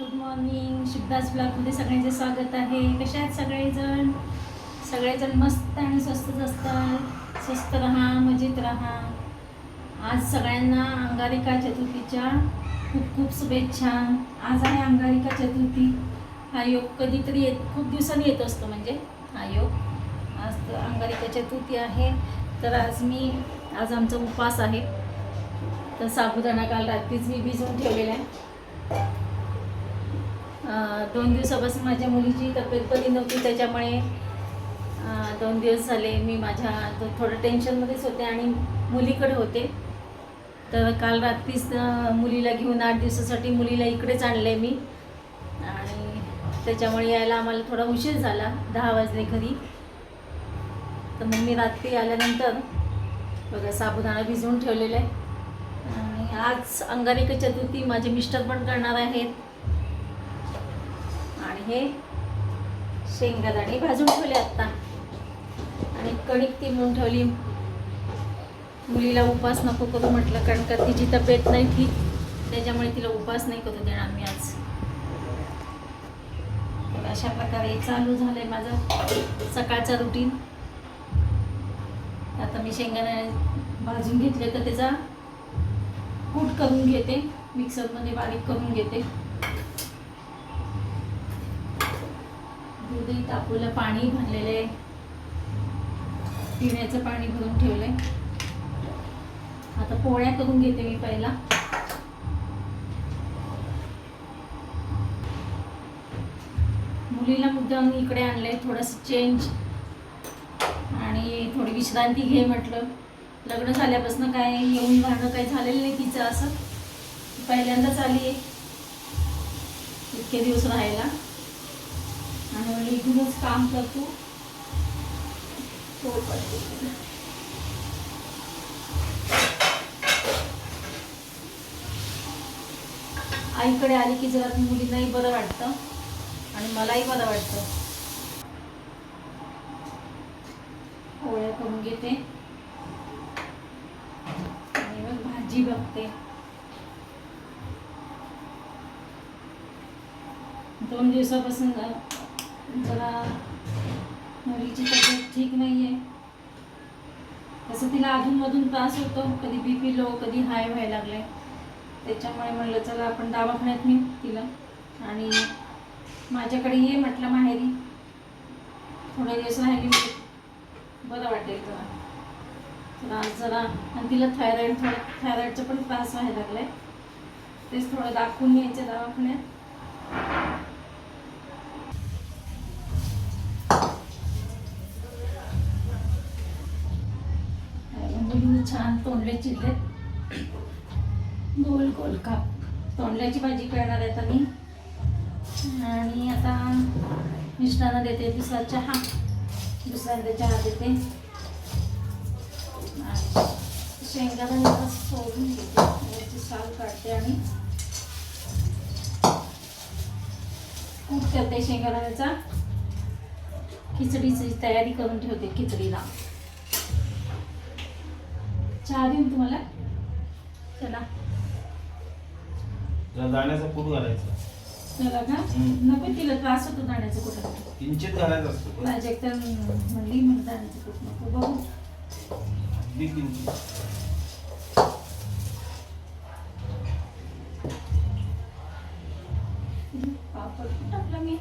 Good morning Shivdas ब्लॉगमध्ये सगळ्यांचे स्वागत आहे. कसे आहेत सगळेजण? सगळेजण मस्त आणि स्वस्तच असतात. स्वस्त राहा मजेत राहा. आज सगळ्यांना अंगारिका चतुर्थीच्या खूप खूप शुभेच्छा. आज आहे अंगारिका चतुर्थी. हा योग कधीतरी येत खूप दिवसांनी येत असतो म्हणजे हा योग. आज तर अंगारिका चतुर्थी आहे. तर आज मी आज आमचा उपवास आहे. तर साबुदाणा काल रात्रीच मी भिजवून ठेवलेला आहे. दोन दिवसापासून माझ्या मुलीची तब्येत बरी नव्हती त्याच्यामुळे दोन दिवस झाले मी माझ्या थोडं टेन्शनमध्येच होते आणि मुलीकडे होते. तर काल रात्रीच मुलीला घेऊन आठ दिवसासाठी मुलीला इकडेच आणलं मी. आणि त्याच्यामुळे यायला आम्हाला थोडा उशीर झाला दहा वाजले घरी. तर मग मी रात्री आल्यानंतर बघा साबुदाणा भिजवून ठेवलेला आहे. आणि आज अंगारिका चतुर्थी माझे मिस्टर पण करणार आहेत. आणि हे शेंगदाणे भाजून ठेवले आत्ता. आणि कणिक ती म्हणून ठेवली. मुलीला उपास नको करू म्हटलं कारण का तिची तब्येत नाही ठीक. त्याच्यामुळे तिला उपास नाही करू देणार मी आज. तर अशा प्रकारे चालू झालंय माझं सकाळचा रुटीन आता मी शेंगदाणे भाजून घेतले तर त्याचा कूट करून घेते. मिक्सरमध्ये बारीक करून घेते. दूधही तापवलं पाणी भरलेले. पिण्याचं पाणी भरून ठेवलंय आता पोळ्या करून घेते मी पहिला. मुलीला मुद्दाम इकडे आणलंय थोडंसं चेंज आणि थोडी विश्रांती घे म्हटलं. लग्न झाल्यापासून काय येऊन राहणं काही झालेलं नाही तिचं असं. पहिल्यांदाच आली आहे इतके दिवस राहायला. आणि म्हणलं इथूनच काम करतो. हो, पोट पडते. आईकडे आली की जरा मुलींनाही बरं वाटतं आणि मलाही बरं वाटतं. ओळ्या करून घेते. आणि मग भाजी बघते. दोन दिवसापासून जरा मुलीची तब्येत ठीक नाही आहे तसं तिला अधूनमधून त्रास होतो. कधी बी पी लो कधी हाय व्हायला लागले त्याच्यामुळे म्हणलं चला आपण दवाखान्यात मी तिला. आणि माझ्याकडे ये म्हटलं माहेरी. थोडे दिवस राहिली होती. बरं वाटेल तुला तर आज जरा आणि तिला थायरॉईड थोडं थायरॉईडचा पण त्रास व्हायला लागलाय. तेच थोडं दाखवून यायचं दवाखान्यात. आणि छान तोंडले चिरले गोल गोल काप. तोंडल्याची भाजी करणार आहे आम्ही. आणि आता मिस्टरांना देते दुसरा चहा. दुसऱ्यांदा चहा देते. शेंगाला सोडून घेते याची साल काढते आणि कूट करते शेंगादाण्याचा खिचडीची तयारी करून ठेवते खिचडीला. चहा देऊन तुम्हाला. चला. जरा दाण्याचा पूड घालायचा. चला का? हम्म. नको तिला त्रास होतो दाण्याचं कुठं. किंचित घालायचा असतो पण. माझ्या एकतर म्हणली म्हणून दाण्याचं कुठं नको बघू. अगदी किंचित. पापड टाकला मी?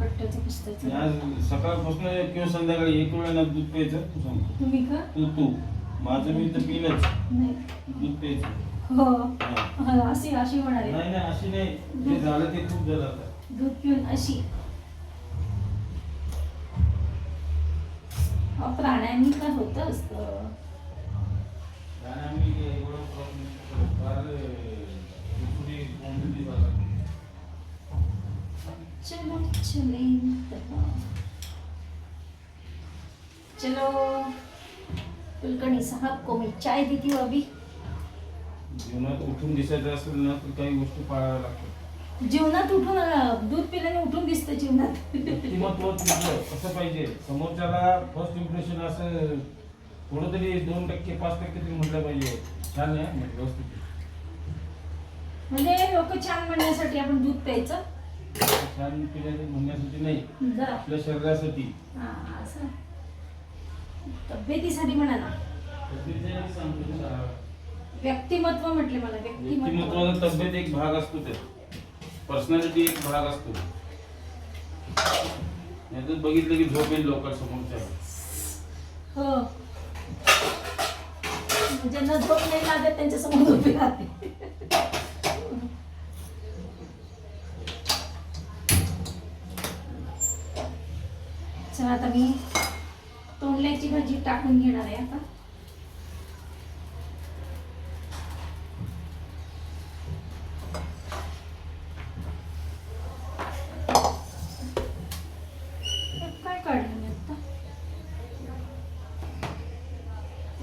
कट्ट्याचं मी पुस्तकाचं आज सकाळपासून किंवा संध्याकाळी एक वेळा ना दूध प्यायचं. तू सांग तुम्ही का? तू तू. माझं मी तर पिलंच नाही. दूध प्यायचं हो. हा. अशी अशी म्हणाले नाही नाही अशी नाही. जे झालं ते खूप झालं आता. दूध पिऊन अशी. अहो, प्राण्यांनी काय होतं असतं. आम्ही एवढं फार, झाला. चलो चले चलो. कुलकर्णी साहब को मैं चाय देती हूँ अभी जीवनात उठून दिसायचं असेल ना तर काही गोष्टी पाळाव्या लागतात. जीवनात उठून अं, दूध पिल्याने उठून दिसतं जीवनात. व्यक्तिमत्व तुझं कसं पाहिजे. समोरच्याला फर्स्ट इम्प्रेशन असं थोडं तरी दोन टक्के पाच टक्के तरी म्हटलं पाहिजे. छान आहे म्हटलं व्यवस्थित आहे. म्हणजे लोक छान म्हणण्यासाठी आपण दूध प्यायचं. छान पिण्याचं म्हणण्यासाठी नाही जरा. आपल्या शरीरासाठी. हा असं. तब्येतीसाठी म्हणा ना. व्यक्तिमत्व म्हटले मला व्यक्तिमत्व. तब्येत एक भाग असतो त्यात पर्सनॅलिटी एक भाग असतो. यातच बघितलं की झोप येईल लोकांसमोरच्या हो. ज्यांना झोप नाही लागत त्यांच्यासमोर उभी राहते. चला आता मी तोंडल्याची भाजी टाकून घेणार आहे आता. काय काढलं मी आता?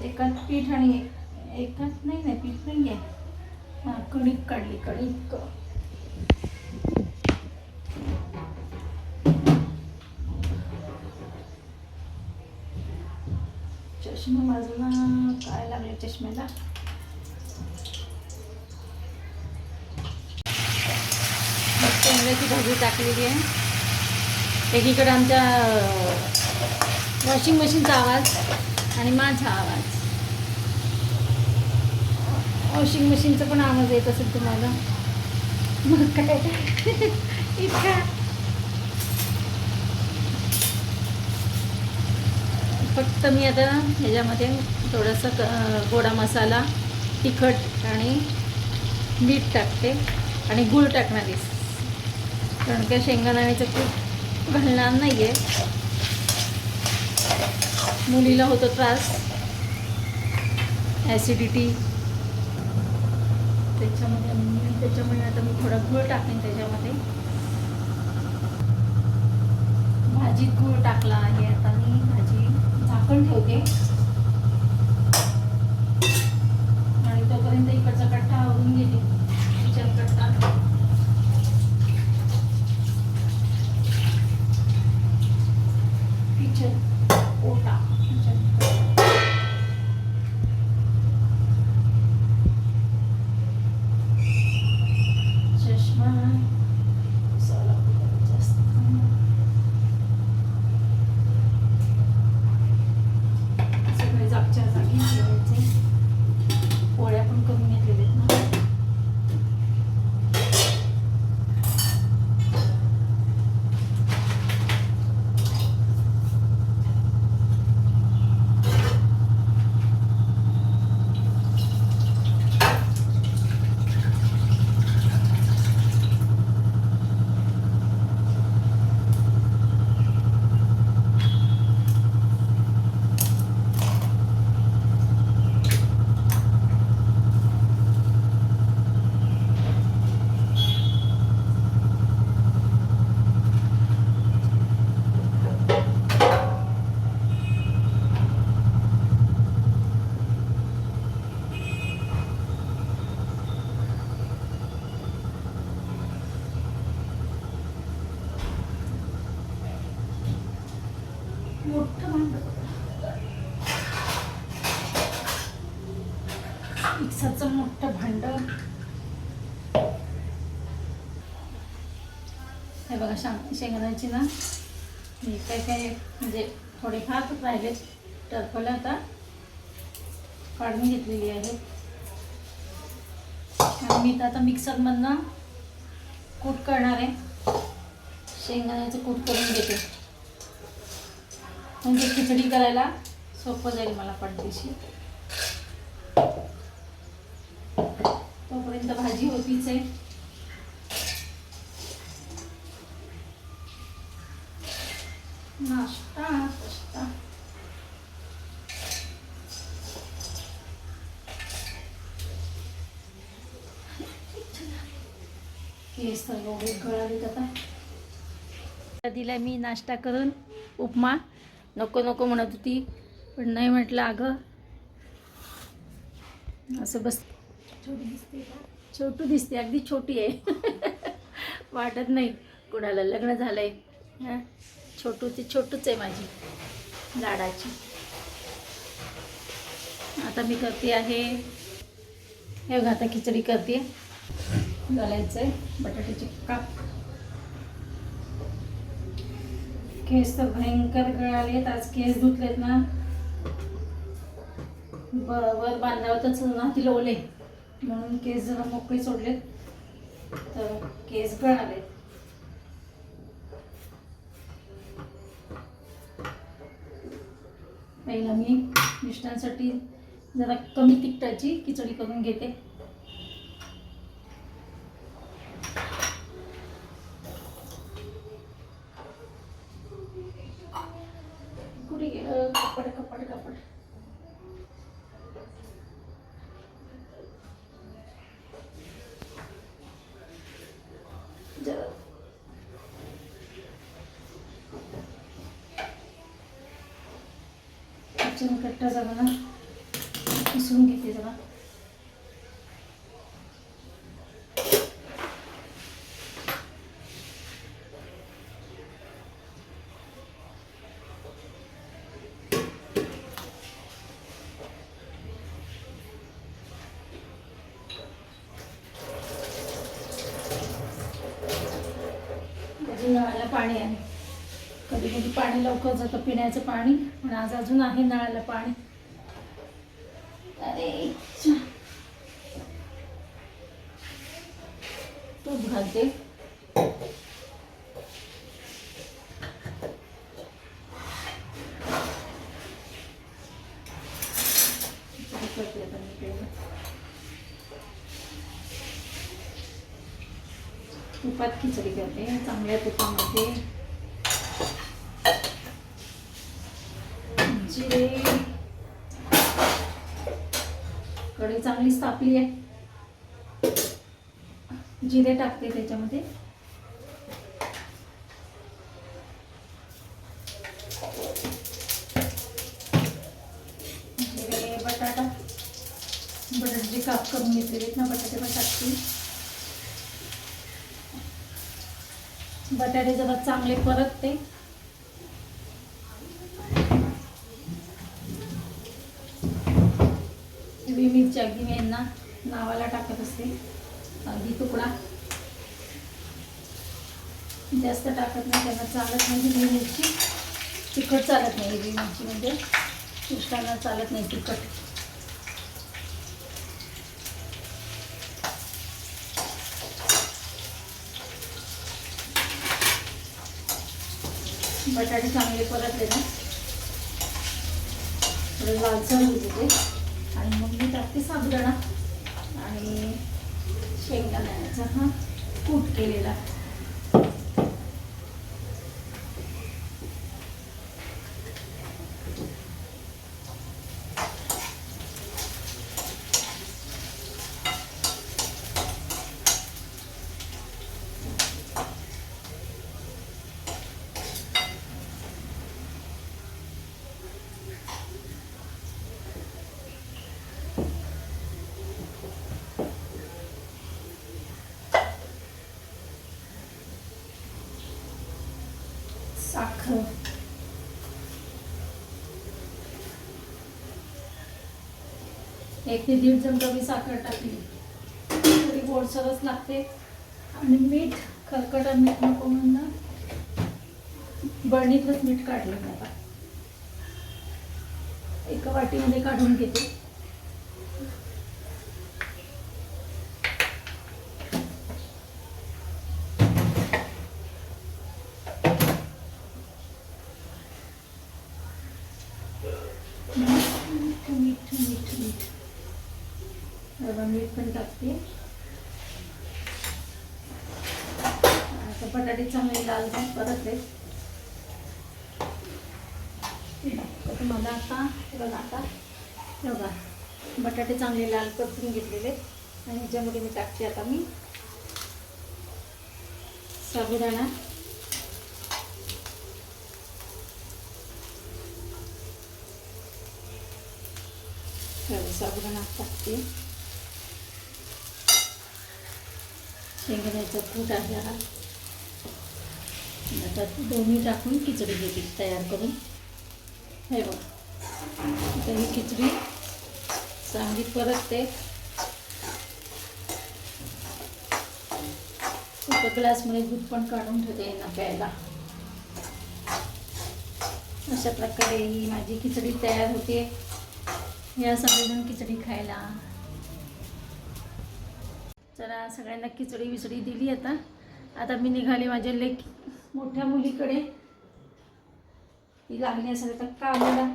एकच पीठ आणि एक- नाही नाही पीठ नाही आहे हा कणिक काढली कणिक. चष्म्याला मस्त भाजी टाकलेली आहे एकीकडे आमच्या वॉशिंग मशीनचा आवाज आणि माझा आवाज वॉशिंग मशीनचा पण आवाज येत असेल तुम्हाला. मग काय? इतका फक्त मी आता ह्याच्यामध्ये थोडासा क- गोडा मसाला तिखट आणि मीठ टाकते आणि गूळ टाकणार आहे कारण का शेंगदाण्याचं खूप घालणार नाही आहे मुलीला होतो त्रास. ॲसिडिटी त्याच्यामध्ये त्याच्यामुळे आता मी थोडा गूळ टाकेन त्याच्यामध्ये. भाजीत गूळ टाकला आहे आता मी भाजी. झाकण ठेवते. आणि तोपर्यंत इकडचा कट्टा आवरून घेते किचन कट्टा किचन ओटा किचन कट्टा. चष्मा चला, जास्त सगळे जागच्या जागी ठेवायचे पोळ्या पण करून घेतलेल्या आहेत ना मोठं भांड मिक्सरचं मोठं भांड हे बघा शां शेंगदाण्याची ना मी काय काय म्हणजे थोडेफार राहिले टरफलं आता. काढून घेतलेली आहे आणि मी तर आता मिक्सरमधनं कूट करणार आहे. शेंगदाण्याचं कूट करून घेते. म्हणजे खिचडी करायला सोपं जाईल मला पडदेशी तोपर्यंत भाजी होतीच आहे नाश्ता नाश्ता केस तर एवढे गळालेत आता दिला मी नाश्ता करून उपमा. नको नको म्हणत होती पण नाही म्हटलं अगं असं बस. छोटी दिसते छोटू दिसते अगदी छोटी आहे. वाटत नाही कुणाला लग्न झालं आहे छोटू छोटूची छोटूच आहे माझी लाडाची. आता मी करते आहे. हे बघा आता खिचडी करते. घालायचं आहे बटाट्याचे काप. केस तर भयंकर गळालेत आज केस धुतलेत ना. बरोबर बांधावतच ती लोले. म्हणून केस जरा मोकळे सोडलेत. तर केस गळाले पहिला मी मिष्टांसाठी जरा कमी तिखटाची खिचडी करून घेते कुठे गेलं कपड कपड कपड जरा किचन कट्टा जरा ना. किसून घेते जरा. पाणी आहे कधी कधी पाणी लवकर जातं पिण्याचं पाणी पण आज अजून आहे नळाला पाणी. अरे छा. तूप घालते. तुपात खिचडी करते चांगल्या तुपामध्ये. जिरे कढई चांगलीच तापली आहे. जिरे टाकते त्याच्यामध्ये. जिरे बटाटा. बटाट्याचे काप करून घेतलेले ना बटाटे पण टाकते. बटाटे जरा चांगले परतते हिरवी मिरची अगदी मी यांना नावाला टाकत असते. अगदी तुकडा. जास्त टाकत नाही त्यांना चालत नाही हिरवी मिरची. तिखट चालत नाही हिरवी मिरची म्हणजे. मिष्टांना चालत नाही तिखट. बटाटे चांगले परतले ना. थोडं लालसर होते ते आणि मग मी टाकते साबुदाणा आणि शेंगदाण्याचा हा कूट केलेला. साखर एक ते दीड चमचा मी साखर टाकली. तरी गोडसरच लागते. आणि मीठ खरकटा मीठ नको म्हणून बरणीतलंच मीठ काढलं आता. एका वाटीमध्ये काढून घेते. मीठ मीठ मीठ मीठ बघा मीठ पण टाकते आता बटाटे चांगले लाल परत आहे तुम्हाला आता बघा आता बघा बटाटे चांगले लाल परतून घेतलेले आहेत. आणि ह्याच्यामध्ये मी टाकते आता मी साबुदाणा साबुदाणा टाकते शेंगण्याचं कूट आहे हा आता दोन्ही टाकून खिचडी घेते तयार करून हे बघ आता ही खिचडी चांगली परतते ग्लासमध्ये दूध पण काढून ठेवते ना प्यायला अशा प्रकारे ही माझी खिचडी तयार होते या सगळेजण खिचडी खायला. चला सगळ्यांना खिचडी विचडी दिली आता. आता मी निघाले माझ्या लेक मोठ्या मुलीकडे. ती लागली असेल तर कामाला.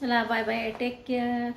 चला बाय बाय टेक केअर